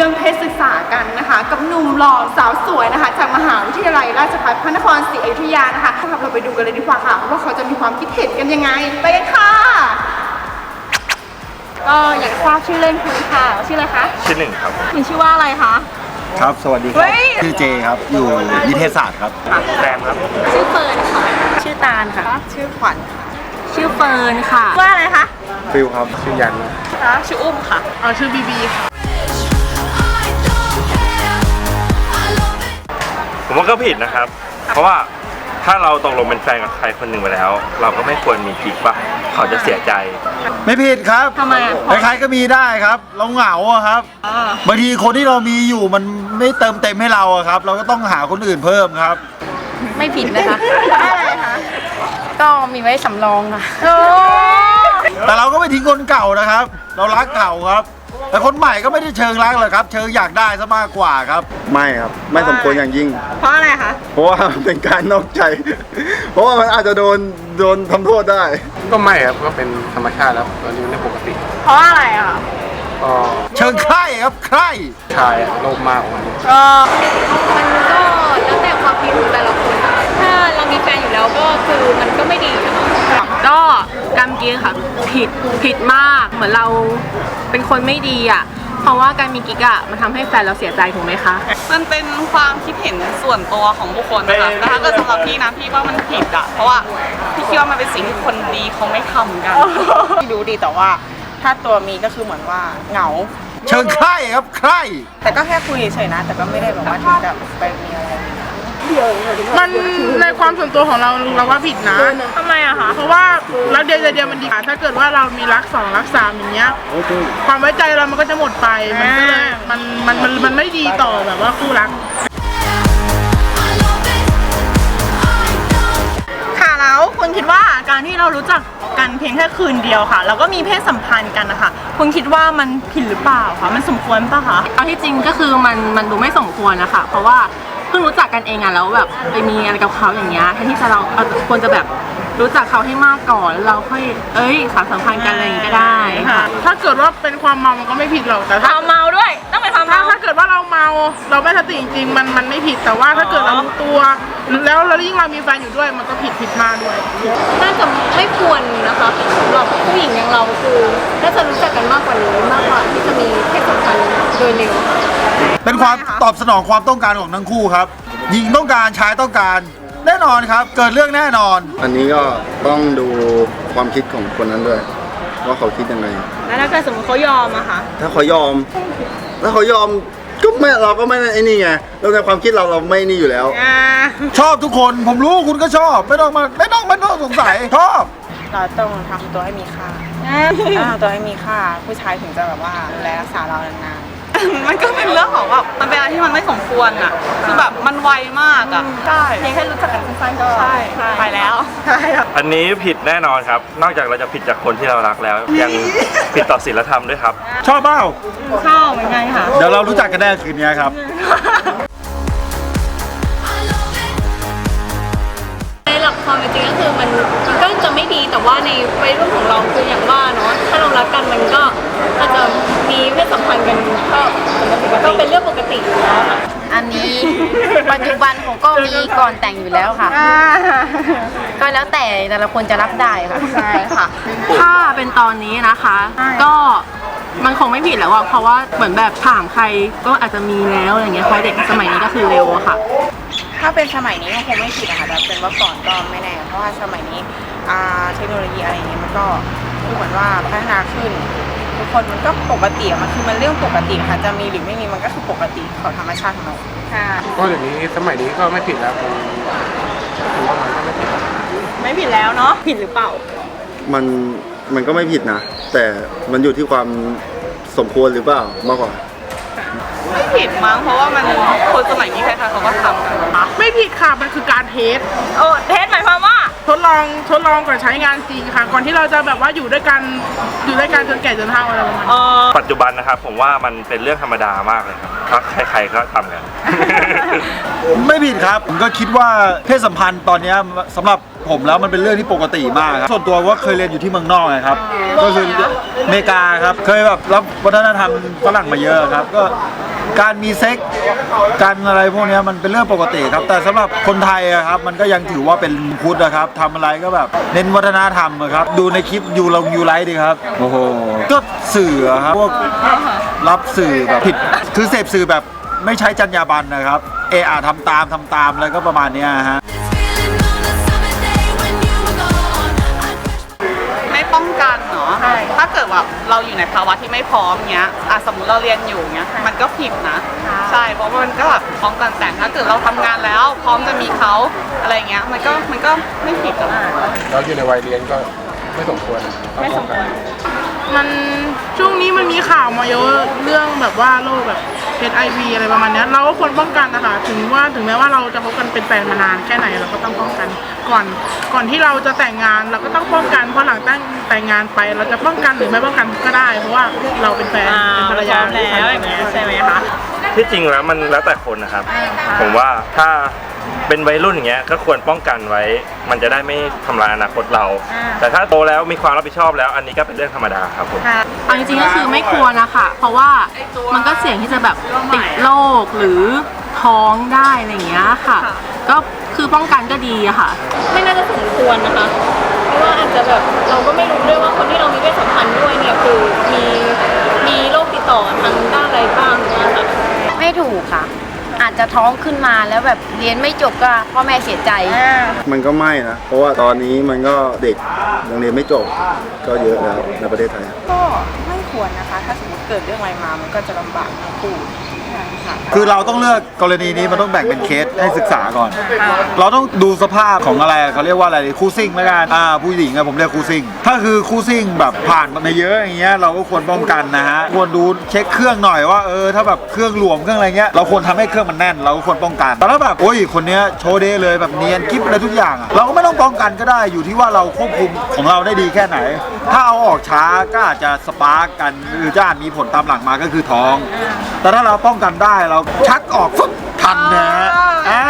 รื่องเพศศึกษากันนะคะ กับหนุ่มหล่อสาวสวยนะคะ จากมหาวิทยาลัยราชภัฏพระนครศรีอยุธยานะคะเราไปดูกันเลยดีกว่าค่ะ ว่าเขาจะมีความคิดเห็นกันยังไง ไปกันค่ะ ก็อยากทราบชื่อเล่นคุณค่ะ ชื่ออะไรคะชื่อหนึ่งครับคุณชื่อว่าอะไรคะ ครับ สวัสดีคเฮ้รับยชื่อเจครับ อยู่นิเทศศาสตร์ครับ แซมครับ ชื่อเฟิร์นค่ะ ชื่อตาลค่ะ ชื่อขวัญชื่อเฟิร์นค่ะ ว่าอะไรคะ ฟิลครับ ชื่อยันชื่ออุ้มค่ะ เอาชื่อบีบีค่ะ ผมว่าก็ผิดนะครับ เพราะว่าถ้าเราตกลงเป็นแฟนกับใครคนหนึ่งไปแล้ว เราก็ไม่ควรมีกิ๊กปะเขาจะเสียใจ ไม่ผิดครับทำไมอะใครๆก็มีได้ครับ เราเหงาอะครับบางทีคนที่เรามีอยู่มันไม่เติมเต็มให้เราอะครับ เราก็ต้องหาคนอื่นเพิ่มครับ ไม่ผิดนะคะ อะไรคะก็มีไว้สำรองค่ะ โอ้แต่เราก็ไม่ทิ้งคนเก่านะครับ เรารักเก่าครับ แต่คนใหม่ก็ไม่ได้เชิงรักหรอกครับ เชิงอยากได้ซะมากกว่าครับ ไม่ครับไม่สมควรอย่างยิ่ง เพราะอะไรคะ เพราะว่ามันเป็นการนอกใจ เพราะว่ามันอาจจะโดนโดนทำโทษได้ ก็ไม่ครับก็เป็นธรรมชาติแล้วตอนนี้มันเรื่องปกติเพราะอะไรอะก็เชิงใคร่ครับใคร่ชายอะโลภมากกว่ามันก็มันก็แล้วแต่ความคิดของแต่ละคนอะถ้าเรามีแฟนอยู่แล้วก็คือมันก็ไม่ดีนะคะก็ การเมื่อกี้ค่ะผิดผิดมากเหมือนเราเป็นคนไม่ดีอะ เพราะว่าการมีกิ๊กอะมันทำให้แฟนเราเสียใจถูกไหมคะ มันเป็นความคิดเห็นส่วนตัวของบุคคลนะคะแต่ถ้าเกิดสำหรับพี่นะพี่ว่ามันผิดอะเพราะว่าพี่คิดว่ามันเป็นสิ่งที่คนดีเขาไม่ทำกัน ที่รู้ดีแต่ว่า ถ้าตัวมีก็คือเหมือนว่าเหงา เชิงใคร่ครับใคร่แต่ก็แค่คุยเฉยๆนะ แต่ก็ไม่ได้แบบว่าถึงกับไปมีอะไร มันในความส่วนตัวของเราเราว่าผิดนะ ทำไมอะคะ เพราะว่ารักเดียวใจเดียวมันดีกว่าถ้าเกิดว่าเรามีรักสองรักสามอย่างเงี้ย ความไว้ใจเรามันก็จะหมดไป มันก็เลยมันมันมันมันไม่ดีต่อแบบว่าคู่รัก ค่ะแล้วคุณคิดว่าการที่เรารู้จักกันเพียงแค่คืนเดียวค่ะ แล้วก็มีเพศสัมพันธ์กันนะคะคุณคิดว่ามันผิดหรือเปล่าคะมันสมควรปะคะ เอาที่จริงก็คือมันมันดูไม่สมควรนะคะ เพราะว่า เพิ่งรู้จักกันเองอะแล้วแบบไปมีอะไรกับเขาอย่างเงี้ยแทนที่จะเราเอาควรจะแบบรู้จักเขาให้มากก่อนแล้วเราค่อยเอ้ยสานสัมพันธ์กันอะไรอย่างงี้ก็ได้ค่ะ ถ้าเกิดว่าเป็นความเมามันก็ไม่ผิดหรอกแต่ถ้าความเมาด้วย ต้องเป็นความถ้าเมา ถ้าเกิดว่าเราเมาเราไม่สติจริงๆมันมันไม่ผิดแต่ว่าถ้าเกิดเรารู้ตัว แล้วแล้วยิ่งเรามีแฟนอยู่ด้วยมันก็ผิดผิดมากด้วย น่าจะไม่ควรนะคะสำหรับผู้หญิงอย่างเราคือน่าจะรู้จักกันมากกว่านี้มากกว่าที่จะมีเพศสัมพันธ์โดยเร็ว เป็นความตอบสนองความต้องการของทั้งคู่ครับ หญิงต้องการชายต้องการ แน่นอนครับ เกิดเรื่องแน่นอน อันนี้ก็ต้องดูความคิดของคนนั้นด้วย ว่าเขาคิดยังไง แล้วถ้าเกิดสมมติเขายอมอะคะถ้าเขายอม ถ้าเขายอมก็ไม่เราก็ไม่ไอ้นี่ไงเราในความคิดเราเราไม่นี่อยู่แล้ว อ่าชอบทุกคนผมรู้คุณก็ชอบ ไม่ต้องมาไม่ต้องไม่ต้องสงสัยชอบ เราต้องทำตัวให้มีค่าถ้าทำตัวให้มีค่า ผู้ชายถึงจะแบบว่าดูแลรักษาเรานาน มันก็เป็นเรื่องของแบบมันเป็นอะไรที่มันไม่สมควรอะคือแบบมันไวมากอะใช่ๆเพียงแค่รู้จักกันสั้นๆก็ใช่ไปแล้วใช่ครับอันนี้ผิดแน่นอนครับ นอกจากเราจะผิดจากคนที่เรารักแล้ว ยังผิดต่อศีลธรรมด้วยครับ ชอบเปล่าเข้าเหมือนกันค่ะ เดี๋ยวเรารู้จักกันแน่คืนนี้ครับ ในหลักความเป็นจริงก็คือมันมันก็ จะไม่ดีแต่ว่าในวัยรุ่นของเราคืออย่างว่าเนาะถ้าเรารักกันมันก็อาจจะมีเพศสัมพันธ์กันก็ก็เป็นเรื่องปกติอยู่แล้วค่ะอันนี้ปัจจุบันผมก็มีก่อนแต่งอยู่แล้วค่ะ ก็แล้วแต่แต่ละคนจะรับได้ค่ะ ใช่ค่ะ ถ้าเป็นตอนนี้นะคะ ก็มันคงไม่ผิดแล้วอะเพราะว่าเหมือนแบบถามใครก็อาจจะมีแล้วอะไรเงี้ยเพราะเด็กสมัยนี้ก็คือเร็วอะค่ะ ถ้าเป็นสมัยนี้ก็คงไม่ผิดนะคะแต่เป็นว่าก่อนก็ไม่แน่เพราะว่าสมัยนี้ อ่าเทคโนโลยีอะไรอย่างเงี้ยมันก็ดูเหมือนว่าพัฒนาขึ้น ทุกคนมันก็ปกติอะมันคือมันเรื่องปกติค่ะจะมีหรือไม่มีมันก็คือปกติของธรรมชาติของเรา ค่ะ ก็อย่างนี้สมัยนี้ก็ไม่ผิดแล้วผมถือว่ามันก็ไม่ผิดไม่ผิดแล้วเนาะผิดหรือเปล่า มันมันก็ไม่ผิดนะ แต่มันอยู่ที่ความสมควรหรือเปล่ามากกว่า ไม่ผิดมั้งเพราะว่ามันคนสมัยนี้ใครๆเขาก็ทำกัน ไม่ผิดค่ะ มันคือการเทสโอ้เทสหมายความว่า ทดลองทดลองก่อนใช้งานจริงค่ะ ก่อนที่เราจะแบบว่าอยู่ด้วยกันอยู่ด้วยกันจนแก่จนเฒ่าอะไรประมาณนี้ปัจจุบันนะครับผมว่ามันเป็นเรื่องธรรมดามากเลยครับเพราะใครๆก็ทำกัน ไม่ผิดครับผมก็คิดว่าเพศสัมพันธ์ตอนเนี้ยสำหรับผมแล้วมันเป็นเรื่องที่ปกติมากครับส่วนตัวว่าเคยเรียนอยู่ที่เมืองนอกไงครับ ก็คืออเมริกาครับเคยแบบรับวัฒนธรรมฝรั่งมาเยอะครับ ก็ การมีเซ็กส์การอะไรพวกเนี้ยมันเป็นเรื่องปกติครับ แต่สำหรับคนไทยอะครับมันก็ยังถือว่าเป็นพุทธนะครับทำอะไรก็แบบเน้นวัฒนธรรมอะครับดูในคลิปยูลงยูไลท์ดีครับโอ้โหก็สื่ออะครับพวกรับสื่อแบบผิดคือเสพสื่อแบบไม่ใช้จรรยาบรรณนะครับ เออาทำตามทำตามอะไรก็ประมาณเนี้ยฮะไม่ป้องกันเนาะ ถ้าเกิดว่าเราอยู่ในภาวะที่ไม่พร้อมเงี้ยอะสมมติเราเรียนอยู่เงี้ย มันก็ผิดนะ ใช่ เพราะว่ามันก็แบบป้องกันแต่ถ้าเกิดเราทำงานแล้ว พร้อมจะมีเขาอะไรเงี้ย มันก็มันก็ไม่ผิดหรอกแล้วอยู่ในวัยเรียนก็ไม่สมควรต้องป้องกัน มันช่วงนี้มันมีข่าวมาเยอะเรื่องแบบว่าโรคแบบ HIV อะไรประมาณเนี้ยเราก็ควรป้องกันนะคะถึงว่าถึงแม้ว่าเราจะคบกันเป็นแฟนมานานแค่ไหนเราก็ต้องป้องกันก่อนก่อนที่เราจะแต่งงานเราก็ต้องป้องกันเพราะหลังแต่งแต่งงานไป เราจะป้องกันหรือไม่ป้องกันก็ได้ เพราะว่าเราเป็นแฟนเป็นภรรยาแล้วอย่างเงี้ยใช่ไหมคะที่จริงแล้วมันแล้วแต่คนนะครับ ผมว่าถ้า เป็นวัยรุ่นอย่างเงี้ยก็ควรป้องกันไว้ มันจะได้ไม่ทำลายอนาคตเราแต่ถ้าโตแล้วมีความรับผิดชอบแล้ว อันนี้ก็เป็นเรื่องธรรมดาครับผมเอาจริงๆก็คือไม่ควรนะคะ เพราะว่ามันก็เสี่ยงที่จะแบบติดโรคหรือท้องได้อะไรอย่างเงี้ยค่ะ ก็คือป้องกันก็ดีอะค่ะ ไม่น่าจะสมควรนะคะ เพราะว่าอาจจะแบบเราก็ไม่รู้ด้วยว่าคนที่เรามีเพศสัมพันธ์ด้วยเนี่ยคือมีมีโรคติดต่อทางด้านอะไรบ้างเนี่ยค่ะ ไม่ถูกค่ะ อาจจะท้องขึ้นมาแล้วแบบเรียนไม่จบก็พ่อแม่เสียใจมันก็ไม่นะ เพราะว่าตอนนี้มันก็เด็กยังเรียนไม่จบก็เยอะแล้วในประเทศไทย ก็ไม่ควรนะคะ ถ้าสมมติเกิดเรื่องอะไรมา มันก็จะลำบากทั้งคู่ค่ะ คือเราต้องเลือกกรณีนี้มันต้องแบ่งเป็นเคสให้ศึกษาก่อน เราต้องดูสภาพของอะไรเขาเรียกว่าอะไรคู่ซิ่งแล้วกันอ่าผู้หญิงอะผมเรียกคู่ซิ่ง ถ้าคือคู่ซิ่งแบบผ่านมาเยอะอย่างเงี้ยเราก็ควรป้องกันนะฮะควรดูเช็คเครื่องหน่อยว่าเออถ้าแบบเครื่องหลวมเครื่องอะไรเงี้ยเราควรทำให้เครื่องมันแน่น เราก็ควรป้องกันแต่ถ้าแบบโอ้ยคนเนี้ยโชว์เดย์เลยแบบเนียนกิ๊บอะไรทุกอย่างอะเราก็ไม่ต้องป้องกันก็ได้อยู่ที่ว่าเราควบคุมของเราได้ดีแค่ไหน ถ้าเอาออกช้าก็อาจจะสปาร์กกันหรือจะอาจมีผลตามหลังมาก็คือท้อง แต่ถ้าเราป้องกันได้เราชักออกฟึ๊บทันนะฮะอ่า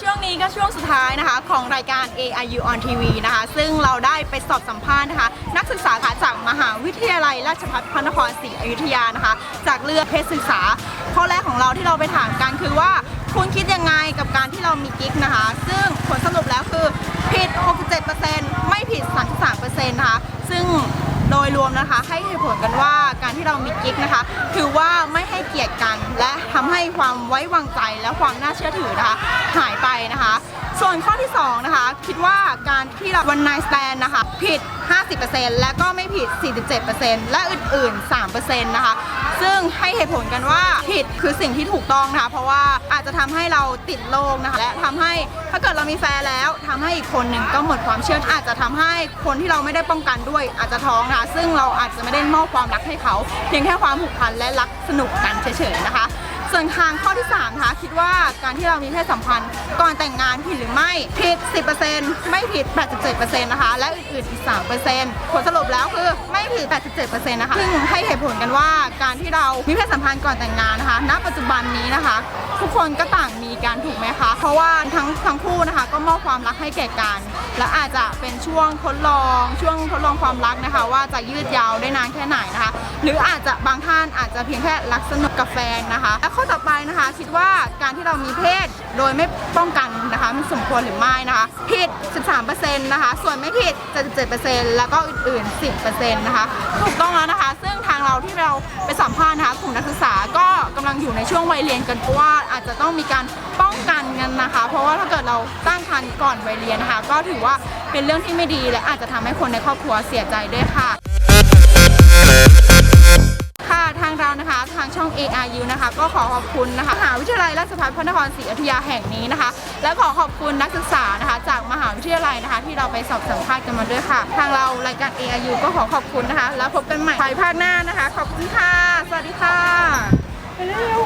ช่วงนี้ก็ช่วงสุดท้ายนะคะ ของรายการ AIU on TV นะคะ ซึ่งเราได้ไปสอบสัมภาษณ์นะคะ นักศึกษาค่ะจากมหาวิทยาลัยราชภัฏพระนครศรีอยุธยานะคะ จากเลือกเพศศึกษา ข้อแรกของเราที่เราไปถามกันคือว่า คุณคิดยังไงกับการที่เรามีกิ๊กนะคะ ซึ่งผลสรุปแล้วคือผิด 67%ไม่ผิด 33%นะคะ ซึ่ง โดยรวมนะคะ ให้เหตุผลกันว่าการที่เรามีกิ๊กนะคะ ถือว่าไม่ให้เกียรติกัน และทำให้ความไว้วางใจและความน่าเชื่อถือนะคะหายไปนะคะ ส่วนข้อที่ 2 นะคะ คิดว่าการที่เราวันไนสแตนนะคะ ผิด 50%และก็ไม่ผิด 47%และอื่นๆ 3%นะคะ ซึ่งให้เหตุผลกันว่าผิดคือสิ่งที่ถูกต้องนะคะ เพราะว่าอาจจะทำให้เราติดโรคนะคะ และทำให้ถ้าเกิดเรามีแฟนแล้วทำให้อีกคนหนึ่งก็หมดความเชื่ออาจจะทำให้คนที่เราไม่ได้ป้องกันด้วยอาจจะท้องนะคะซึ่งเราอาจจะไม่ได้มอบความรักให้เขา เพียงแค่ความผูกพันและรักสนุกกันเฉยๆนะคะ ส่วนทางข้อที่3นะคะคิดว่าการที่เรามีเพศสัมพันธ์ก่อนแต่งงานผิดหรือไม่ผิด 10%ไม่ผิด 87%นะคะ และอื่นๆอีก 3%ผลสรุปแล้วคือไม่ผิด 87%นะคะซึ่งให้เหตุผลกันว่าการที่เรามีเพศสัมพันธ์ก่อนแต่งงานนะคะ ณ ปัจจุบันนี้นะคะ ทุกคนก็ต่างมีการถูกไหมคะ เพราะว่าทั้งทั้งคู่นะคะ ก็มอบความรักให้แก่กัน และอาจจะเป็นช่วงทดลอง ช่วงทดลองความรักนะคะ ว่าจะยืดยาวได้นานแค่ไหนนะคะ หรืออาจจะบางท่านอาจจะเพียงแค่รักสนุกกับแฟนนะคะและข้อต่อไปนะคะ คิดว่าการที่เรามีเพศโดยไม่ป้องกันนะคะมันสมควรหรือไม่นะคะ ผิด 13%นะคะ ส่วนไม่ผิด 77%แล้วก็อื่นๆ 10%นะคะถูกต้องแล้วนะคะ ซึ่งทางเราที่เราไปสัมภาษณ์นะคะกลุ่มนักศึกษาก็กำลังอยู่ในช่วงวัยเรียนกันเพราะว่าอาจจะต้องมีการป้องกันกันนะคะ เพราะว่าถ้าเกิดเราตั้งครรภ์ก่อนวัยเรียนนะคะ ก็ถือว่าเป็นเรื่องที่ไม่ดีและอาจจะทำให้คนในครอบครัวเสียใจด้วยค่ะ นะคะ ทางช่อง ARU นะคะ ก็ขอขอบคุณนะคะมหาวิทยาลัยราชภัฏพระนครศรีอยุธยาแห่งนี้นะคะ และขอขอบคุณนักศึกษานะคะ จากมหาวิทยาลัยนะคะ ที่เราไปสอบสัมภาษณ์กันมาด้วยค่ะ ทางเรารายการ ARU ก็ขอขอบคุณนะคะ แล้วพบกันใหม่ภายภาคหน้านะคะ ขอบคุณค่ะ สวัสดีค่ะไปเร็ว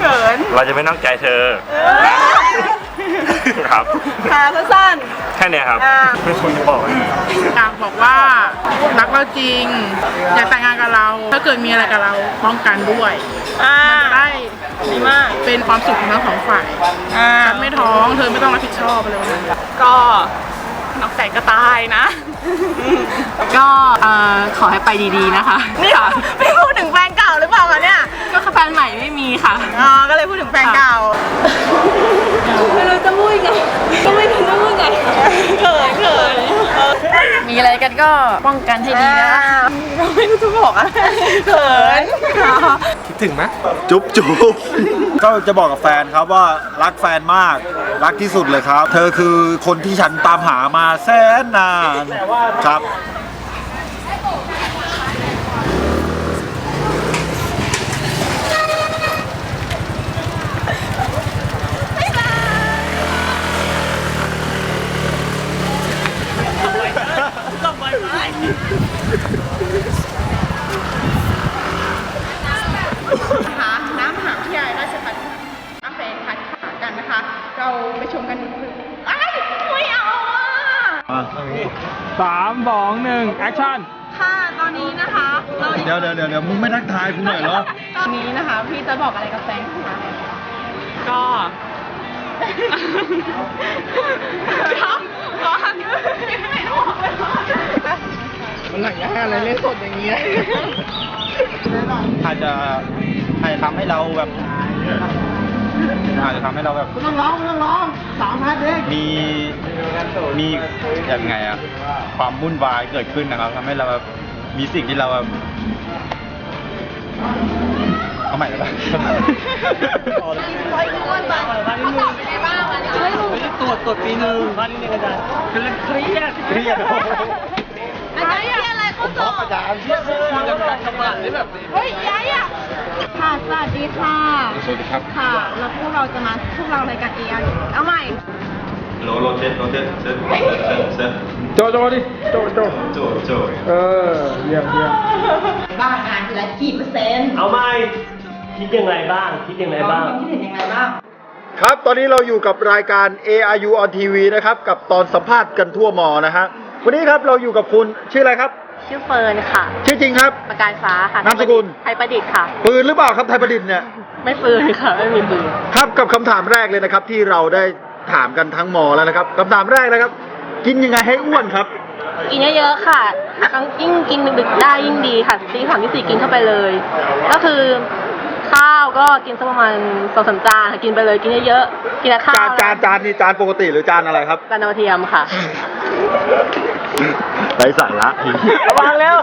เขินเราจะไม่นอกใจเธอ ครับค่ะสั้นแค่เนี้ยครับอ่าไม่ควรจะบอกเลยอยากบอกว่ารักเราจริง อยากแต่งงานกับเรา ถ้าเกิดมีอะไรกับเราป้องกันด้วยอ่าได้ดีมากเป็นความสุขของทั้งสองฝ่ายอ่าฉันไม่ท้องเธอไม่ต้องรับผิดชอบอะไรแบบนั้นก็นอกใจก็ตายนะ ก็เอ่อขอให้ไปดีๆนะคะนี่ไม่พูดถึงแฟนเก่าหรือเปล่าคะเนี่ย ก็แฟนใหม่ไม่มีค่ะอ๋อก็เลยพูดถึงแฟนเก่า ไม่รู้จะพูดยังไงก็ไม่รู้จะพูดไงเขินเขินมีอะไรกันก็ป้องกันให้ดีนะก็ไม่รู้จะบอกอะไรเขินคิดถึงไหมจุ๊บจุ๊บก็จะบอกกับแฟนครับว่ารักแฟนมากรักที่สุดเลยครับ เธอคือคนที่ฉันตามหามาแสนนานครับ นะคะน้ำมหาวิทยาลัยราชภัฏอาเฟนคัดขากันนะคะ เราไปชมกันไอ้ายไม่เอาอะสามสองหนึ่งแอคชั่น ค่ะตอนนี้นะคะ เราเดี๋ยวเดี๋ยวเดี๋ยวเดี๋ยวมึงไม่ทักทายกูหน่อยเหรอ ตอนนี้นะคะ พี่จะบอกอะไรกับแฟนคะก็ มันหนักยากอะไรเล่นสดอย่างเงี้ยอาจจะอาจจะทำให้เราแบบอาจจะทำให้เราแบบต้องร้องต้องร้องสามพันเองมีมียังไงอะความวุ่นวายเกิดขึ้นนะครับทำให้เราแบบมีสิ่งที่เราแบบเอาใหม่เลยปะตรวจตรวจปีหนึ่งวันนี้อาจารย์คือเครียดเครียดอะไรอะไร เขาสอบอาจารย์เครียดเลยจะแบบทำงานได้แบบเฮ้ยย้ายอะค่ะสวัสดีค่ะสวัสดีครับค่ะแล้วพวกเราจะมาพวกเรารายการเอไอเอาใหม่โรโรเทสโรเทสเซตเซตเซตโจโจดิโจโจโจโจเออเยี่ยมเยี่ยมบ้างานทีละกี่เปอร์เซ็นต์เอาไม่คิดยังไงบ้างคิดยังไงบ้างความคิดเห็นยังไงบ้างครับ ตอนนี้เราอยู่กับรายการ ARU on TV นะครับ กับตอนสัมภาษณ์กันทั่วมอนะฮะ วันนี้ครับเราอยู่กับคุณชื่ออะไรครับ ชื่อเฟิร์นค่ะ ชื่อจริงครับ ประกายฟ้าค่ะนามสกุล ไทยประดิษฐ์ค่ะ ปืนหรือเปล่าครับไทยประดิษฐ์เนี่ยไม่ปืนค่ะ ไม่มีปืน ครับกับคำถามแรกเลยนะครับ ที่เราได้ถามกันทั้งมอแล้วนะครับคำถามแรกนะครับ กินยังไงให้อ้วนครับ กินเยอะๆค่ะทั้งยิ่งกินดึกๆได้ยิ่งดีค่ะตีสามที่สี่กินเข้าไปเลย ก็คือ ข้าวก็กินสักประมาณสองสามจานค่ะกินไปเลยกินเยอะๆกินกับข้าวจานจานจานนี่จานปกติหรือจานอะไรครับ จานดาวเทียมค่ะ ไร้สาระ ระวังแล้ว